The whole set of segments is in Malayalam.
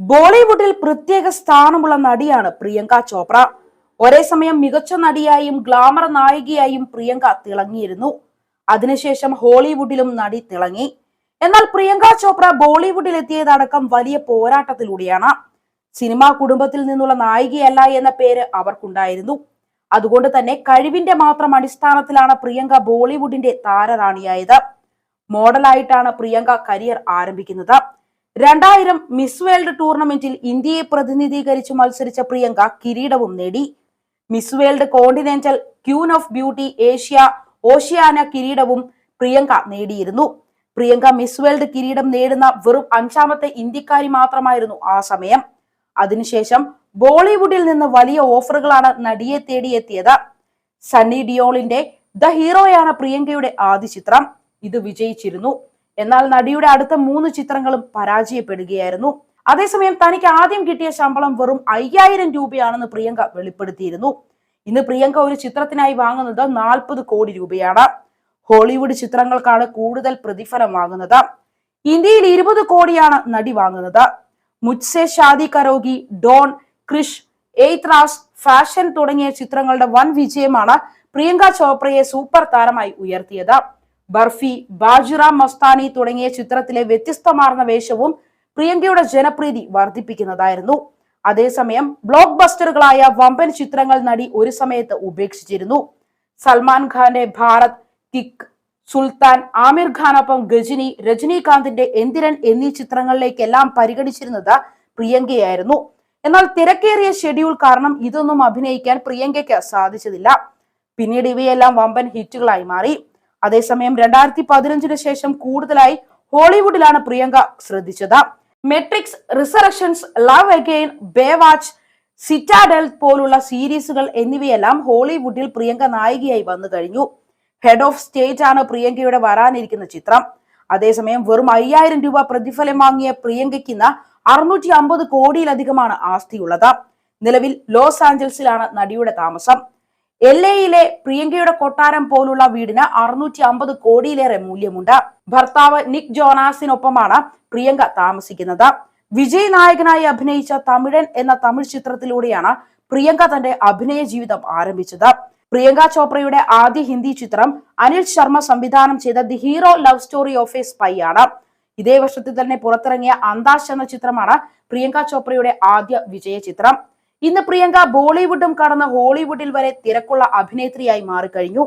ബോളിവുഡിൽ പ്രത്യേക സ്ഥാനമുള്ള നടിയാണ് പ്രിയങ്ക ചോപ്ര. ഒരേ സമയം മികച്ച നടിയായും ഗ്ലാമർ നായികയായും പ്രിയങ്ക തിളങ്ങിയിരുന്നു. അതിനുശേഷം ഹോളിവുഡിലും നടി തിളങ്ങി. എന്നാൽ പ്രിയങ്ക ചോപ്ര ബോളിവുഡിൽ എത്തിയതടക്കം വലിയ പോരാട്ടത്തിലൂടെയാണ്. സിനിമാ കുടുംബത്തിൽ നിന്നുള്ള നായികയല്ല എന്ന പേര് അവർക്കുണ്ടായിരുന്നു. അതുകൊണ്ട് തന്നെ കഴിവിന്റെ മാത്രം അടിസ്ഥാനത്തിലാണ് പ്രിയങ്ക ബോളിവുഡിന്റെ താരറാണിയായത്. മോഡലായിട്ടാണ് പ്രിയങ്ക കരിയർ ആരംഭിക്കുന്നത്. രണ്ടായിരം മിസ് വേൾഡ് ടൂർണമെന്റിൽ ഇന്ത്യയെ പ്രതിനിധീകരിച്ച് മത്സരിച്ച പ്രിയങ്ക കിരീടവും നേടി. Miss world continental queen of beauty Asia Oceania കിരീടവും പ്രിയങ്ക നേടിയിരുന്നു. പ്രിയങ്ക മിസ് വേൾഡ് കിരീടം നേടുന്ന വെറും അഞ്ചാമത്തെ ഇന്ത്യക്കാരി മാത്രമായിരുന്നു ആ സമയം. അതിനുശേഷം ബോളിവുഡിൽ നിന്ന് വലിയ ഓഫറുകളാണ് നടിയെ തേടിയെത്തിയത് സണ്ണി ഡിയോളിന്റെ ദ ഹീറോയാണ് പ്രിയങ്കയുടെ ആദ്യ ചിത്രം. ഇത് വിജയിച്ചിരുന്നു. എന്നാൽ നടിയുടെ അടുത്ത മൂന്ന് ചിത്രങ്ങളും പരാജയപ്പെടുകയായിരുന്നു. അതേസമയം തനിക്ക് ആദ്യം കിട്ടിയ ശമ്പളം വെറും അയ്യായിരം രൂപയാണെന്ന് പ്രിയങ്ക വെളിപ്പെടുത്തിയിരുന്നു. ഇന്ന് പ്രിയങ്ക ഒരു ചിത്രത്തിനായി വാങ്ങുന്നത് നാൽപ്പത് കോടി രൂപയാണ്. ഹോളിവുഡ് ചിത്രങ്ങൾക്കാണ് കൂടുതൽ പ്രതിഫലം വാങ്ങുന്നത്. ഇന്ത്യയിൽ ഇരുപത് കോടിയാണ് നടി വാങ്ങുന്നത്. മുജ്സെ ഷാദി കരോഗി ഡോൺ ക്രിഷ് എയ്ത്രാസ് ഫാഷൻ തുടങ്ങിയ ചിത്രങ്ങളുടെ വൻ വിജയമാണ് പ്രിയങ്ക ചോപ്രയെ സൂപ്പർ താരമായി ഉയർത്തിയത്. ബർഫി ബാജുറാം മസ്താനി തുടങ്ങിയ ചിത്രത്തിലെ വ്യത്യസ്തമാർന്ന വേഷവും പ്രിയങ്കയുടെ ജനപ്രീതി വർദ്ധിപ്പിക്കുന്നതായിരുന്നു. അതേസമയം ബ്ലോക്ക് ബസ്റ്ററുകളായ വമ്പൻ ചിത്രങ്ങൾ നടി ഒരു സമയത്ത് ഉപേക്ഷിച്ചിരുന്നു. സൽമാൻ ഖാന്റെ ഭാരത് കിക്ക് സുൽത്താൻ ആമിർ ഖാനൊപ്പം ഗജിനി രജനീകാന്തിന്റെ എന്തിരൻ എന്നീ ചിത്രങ്ങളിലേക്കെല്ലാം പരിഗണിച്ചിരുന്നത് പ്രിയങ്കയായിരുന്നു. എന്നാൽ തിരക്കേറിയ ഷെഡ്യൂൾ കാരണം ഇതൊന്നും അഭിനയിക്കാൻ പ്രിയങ്കയ്ക്ക് സാധിച്ചതില്ല. പിന്നീട് ഇവയെല്ലാം വമ്പൻ ഹിറ്റുകളായി മാറി. അതേസമയം രണ്ടായിരത്തി പതിനഞ്ചിന് ശേഷം കൂടുതലായി ഹോളിവുഡിലാണ് പ്രിയങ്ക ശ്രദ്ധിച്ചത്. Matrix resurrections love again baywatch citadel പോലുള്ള സീരീസുകൾ എന്നിവയെല്ലാം ഹോളിവുഡിൽ പ്രിയങ്ക നായികയായി വന്നു കഴിഞ്ഞു. ഹെഡ് ഓഫ് സ്റ്റേറ്റ് ആണ് പ്രിയങ്കയുടെ വരാനിരിക്കുന്ന ചിത്രം. അതേസമയം വെറും അയ്യായിരം രൂപ പ്രതിഫലം വാങ്ങിയ പ്രിയങ്കയ്ക്ക് ഇന്ന് അറുന്നൂറ്റി അമ്പത് കോടിയിലധികമാണ് ആസ്തിയുള്ളത്. നിലവിൽ ലോസ് ആഞ്ചൽസിലാണ് നടിയുടെ താമസം. എൽ എയിലെ പ്രിയങ്കയുടെ കൊട്ടാരം പോലുള്ള വീടിന് അറുന്നൂറ്റി അമ്പത് കോടിയിലേറെ മൂല്യമുണ്ട്. ഭർത്താവ് നിക് ജോനാസിനൊപ്പമാണ് പ്രിയങ്ക താമസിക്കുന്നത്. വിജയ് നായകനായി അഭിനയിച്ച തമിഴൻ എന്ന തമിഴ് ചിത്രത്തിലൂടെയാണ് പ്രിയങ്ക തന്റെ അഭിനയ ജീവിതം ആരംഭിച്ചത്. പ്രിയങ്ക ചോപ്രയുടെ ആദ്യ ഹിന്ദി ചിത്രം അനിൽ ശർമ്മ സംവിധാനം ചെയ്ത the hero love story of a spy ആണ്. ഇതേ വർഷത്തിൽ തന്നെ പുറത്തിറങ്ങിയ അന്താഷ് എന്ന ചിത്രമാണ് പ്രിയങ്ക ചോപ്രയുടെ ആദ്യ വിജയ ചിത്രം. ഇന്ന് പ്രിയങ്ക ബോളിവുഡും കടന്ന ഹോളിവുഡിൽ വരെ തിരക്കുള്ള അഭിനേത്രിയായി മാറിക്കഴിഞ്ഞു.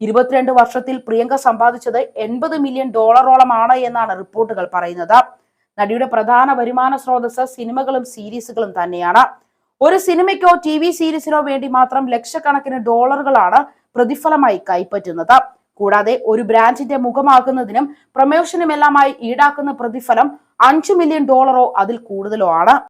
ഇരുപത്തിരണ്ട് വർഷത്തിൽ പ്രിയങ്ക സമ്പാദിച്ചത് എൺപത് മില്യൺ ഡോളറോളമാണ് എന്നാണ് റിപ്പോർട്ടുകൾ പറയുന്നത്. നടിയുടെ പ്രധാന വരുമാന സ്രോതസ് സിനിമകളും സീരീസുകളും തന്നെയാണ്. ഒരു സിനിമയ്ക്കോ ടി വി സീരീസിനോ വേണ്ടി മാത്രം ലക്ഷക്കണക്കിന് ഡോളറുകളാണ് പ്രതിഫലമായി കൈപ്പറ്റുന്നത്. കൂടാതെ ഒരു ബ്രാൻഡിന്റെ മുഖമാകുന്നതിനും പ്രമോഷനുമെല്ലാമായി ഈടാക്കുന്ന പ്രതിഫലം അഞ്ചു മില്യൺ ഡോളറോ അതിൽ കൂടുതലോ ആണ്.